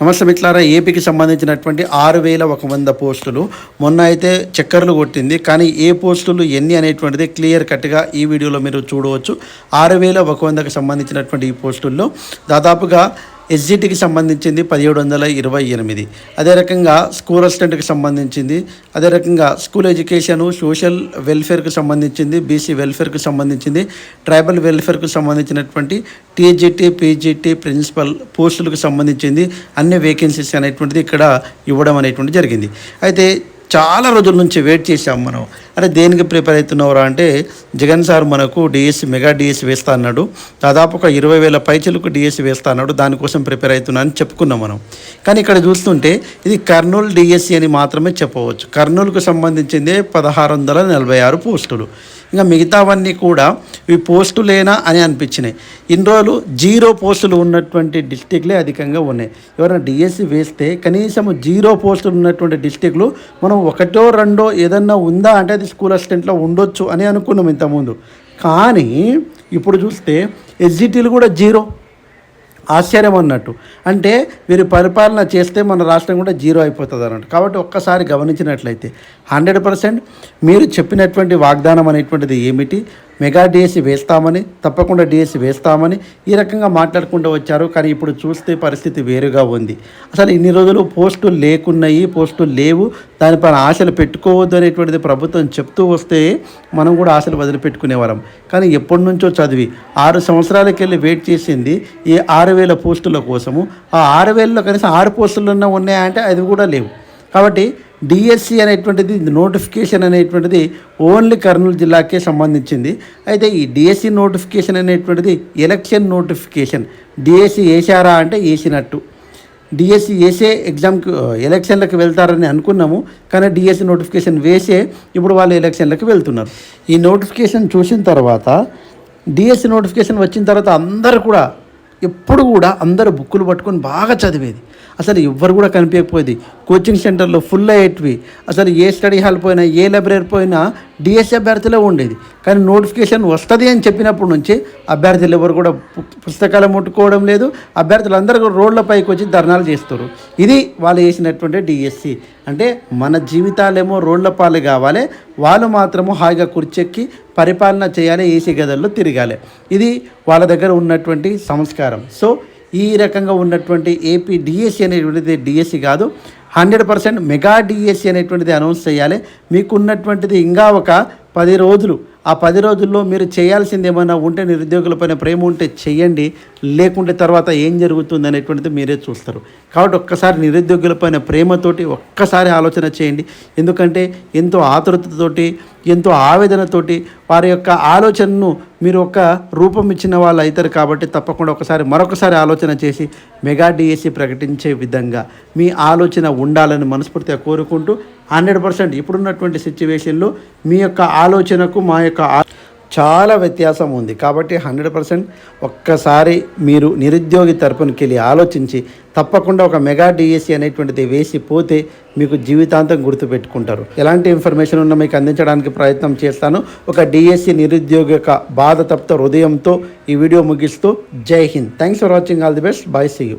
నమస్తే మిత్రులారా ఏపీకి సంబంధించినటువంటి ఆరు వేల ఒక వంద పోస్టులు. మొన్న అయితే చక్కర్లు కొట్టింది. కానీ ఏ పోస్టులు ఎన్ని అనేటువంటిది క్లియర్ కట్గా ఈ వీడియోలో మీరు చూడవచ్చు. ఆరు వేల ఒక వందకు సంబంధించినటువంటి ఈ పోస్టుల్లో దాదాపుగా ఎస్జిటికి సంబంధించింది పదిహేడు వందల ఇరవై ఎనిమిది. అదే రకంగా స్కూల్ అసిస్టెంట్కి సంబంధించింది అదే రకంగా స్కూల్ ఎడ్యుకేషన్ సోషల్ వెల్ఫేర్కి సంబంధించింది బీసీ వెల్ఫేర్కి సంబంధించింది ట్రైబల్ వెల్ఫేర్కి సంబంధించినటువంటి టీజీటీ పీజీటీ ప్రిన్సిపల్ పోస్టులకు సంబంధించింది అన్ని వేకెన్సీస్ అనేటువంటిది ఇక్కడ ఇవ్వడం అనేటువంటి జరిగింది. అయితే చాలా రోజుల నుంచి వెయిట్ చేశాం మనం. అరే దేనికి ప్రిపేర్ అవుతున్నావురా అంటే జగన్ సార్ మనకు డిఎస్సి మెగా డిఎస్సి వేస్తా అన్నాడు. దాదాపు ఒక ఇరవై వేల పైచలకు డిఎస్సి వేస్తా అన్నాడు. దానికోసం ప్రిపేర్ అవుతున్నా అని చెప్పుకున్నాం మనం. కానీ ఇక్కడ చూస్తుంటే ఇది కర్నూలు డిఎస్సి అని మాత్రమే చెప్పవచ్చు. కర్నూలుకు సంబంధించిందే పదహారు వందల నలభై ఆరు పోస్టులు. ఇంకా మిగతావన్నీ కూడా ఇవి పోస్టులేనా అని అనిపించినాయి. ఇన్ని రోజులు జీరో పోస్టులు ఉన్నటువంటి డిస్టిక్లే అధికంగా ఉన్నాయి. ఎవరైనా డిఎస్సి వేస్తే కనీసం జీరో పోస్టులు ఉన్నటువంటి డిస్టిక్లు మనం ఒకటో రెండో ఏదన్నా ఉందా? అంటే అది స్కూల్ అసిస్టెంట్లో ఉండొచ్చు అని అనుకున్నాం ఇంతకుముందు. కానీ ఇప్పుడు చూస్తే ఎస్జిటీలు కూడా జీరో. ఆశ్చర్యం అన్నట్టు. అంటే వీరు పరిపాలన చేస్తే మన రాష్ట్రం కూడా జీరో అయిపోతుంది అన్నట్టు. కాబట్టి ఒక్కసారి గమనించినట్లయితే హండ్రెడ్ పర్సెంట్ మీరు చెప్పినటువంటి వాగ్దానం అనేటువంటిది ఏమిటి? మెగా డిఎస్సి వేస్తామని తప్పకుండా డిఎస్సి వేస్తామని ఈ రకంగా మాట్లాడుకుంటూ వచ్చారు. కానీ ఇప్పుడు చూస్తే పరిస్థితి వేరుగా ఉంది. అసలు ఇన్ని రోజులు పోస్టులు లేకున్నాయి పోస్టులు లేవు. దానిపైన ఆశలు పెట్టుకోవద్దు అనేటువంటిది ప్రభుత్వం చెప్తూ వస్తే మనం కూడా ఆశలు వదిలిపెట్టుకునేవారం కానీ ఎప్పటి నుంచో చదివి ఆరు సంవత్సరాలకి వెళ్ళి వెయిట్ చేసింది ఈ ఆరు వేల పోస్టుల కోసము. ఆ ఆరు వేలలో కనీసం ఆరు పోస్టులు ఉన్నాయా అంటే అది కూడా లేవు. కాబట్టి డిఎస్సి అనేటువంటిది నోటిఫికేషన్ అనేటువంటిది ఓన్లీ కర్నూలు జిల్లాకే సంబంధించింది. అయితే ఈ డిఎస్సి నోటిఫికేషన్ అనేటువంటిది ఎలక్షన్ నోటిఫికేషన్ డిఎస్సి వేసారా అంటే వేసినట్టు. డిఎస్సి వేసే ఎగ్జామ్కి ఎలక్షన్లకు వెళ్తారని అనుకున్నాము కానీ డిఎస్సి నోటిఫికేషన్ వేసే ఇప్పుడు వాళ్ళు ఎలక్షన్లకు వెళ్తున్నారు. ఈ నోటిఫికేషన్ చూసిన తర్వాత డిఎస్సి నోటిఫికేషన్ వచ్చిన తర్వాత అందరూ కూడా ఎప్పుడు కూడా అందరూ బుక్కులు పట్టుకొని బాగా చదివేది. అసలు ఎవ్వరు కూడా కనిపించకపోయేది. కోచింగ్ సెంటర్లో ఫుల్ అయ్యేటివి. అసలు ఏ స్టడీ హాల్ పోయినా ఏ లైబ్రరీ పోయినా డిఎస్సి అభ్యర్థులే ఉండేది. కానీ నోటిఫికేషన్ వస్తుంది అని చెప్పినప్పటి నుంచి అభ్యర్థులు ఎవరు కూడా పుస్తకాలు ముట్టుకోవడం లేదు. అభ్యర్థులు అందరూ రోడ్లపైకి వచ్చి ధర్నాలు చేస్తారు. ఇది వాళ్ళు చేసినటువంటి డిఎస్సి అంటే మన జీవితాలేమో రోడ్ల పాలు కావాలి. వాళ్ళు మాత్రము హాయిగా కుర్చెక్కి పరిపాలన చేయాలి ఏసీ గదుల్లో తిరగాలి. ఇది వాళ్ళ దగ్గర ఉన్నటువంటి సంస్కారం. సో ఈ రకంగా ఉన్నటువంటి ఏపీ డిఎస్సి అనేటువంటిది డిఎస్సి కాదు. హండ్రెడ్ పర్సెంట్ మెగా డిఎస్సి అనేటువంటిది అనౌన్స్ చేయాలి. మీకు ఉన్నటువంటిది ఇంకా ఒక పది రోజులు. ఆ పది రోజుల్లో మీరు చేయాల్సింది ఏమైనా ఉంటే నిరుద్యోగులపైన ప్రేమ ఉంటే చేయండి. లేకుంటే తర్వాత ఏం జరుగుతుంది అనేటువంటిది మీరే చూస్తారు. కాబట్టి ఒక్కసారి నిరుద్యోగులపైన ప్రేమతోటి ఒక్కసారి ఆలోచన చేయండి. ఎందుకంటే ఎంతో ఆతృతతోటి ఎంతో ఆవేదనతోటి వారి యొక్క ఆలోచనను మీరు ఒక రూపం ఇచ్చిన వాళ్ళు అవుతారు కాబట్టి తప్పకుండా ఒకసారి మరొకసారి ఆలోచన చేసి మెగా డిఎస్సి ప్రకటించే విధంగా మీ ఆలోచన ఉండాలని మనస్ఫూర్తిగా కోరుకుంటూ హండ్రెడ్ పర్సెంట్ ఇప్పుడున్నటువంటి సిచ్యువేషన్లో మీ యొక్క ఆలోచనకు మా యొక్క చాలా వ్యత్యాసం ఉంది. కాబట్టి హండ్రెడ్ పర్సెంట్ ఒక్కసారి మీరు నిరుద్యోగి తరపునకి వెళ్ళి ఆలోచించి తప్పకుండా ఒక మెగా డిఎస్సి అనేటువంటిది వేసి పోతే మీకు జీవితాంతం గుర్తుపెట్టుకుంటారు. ఎలాంటి ఇన్ఫర్మేషన్ ఉన్నా మీకు అందించడానికి ప్రయత్నం చేస్తాను. ఒక డిఎస్సి నిరుద్యోగి యొక్క బాధ తప్త హృదయంతో ఈ వీడియో ముగిస్తూ Jai Hind. Thanks for watching all the best bye see you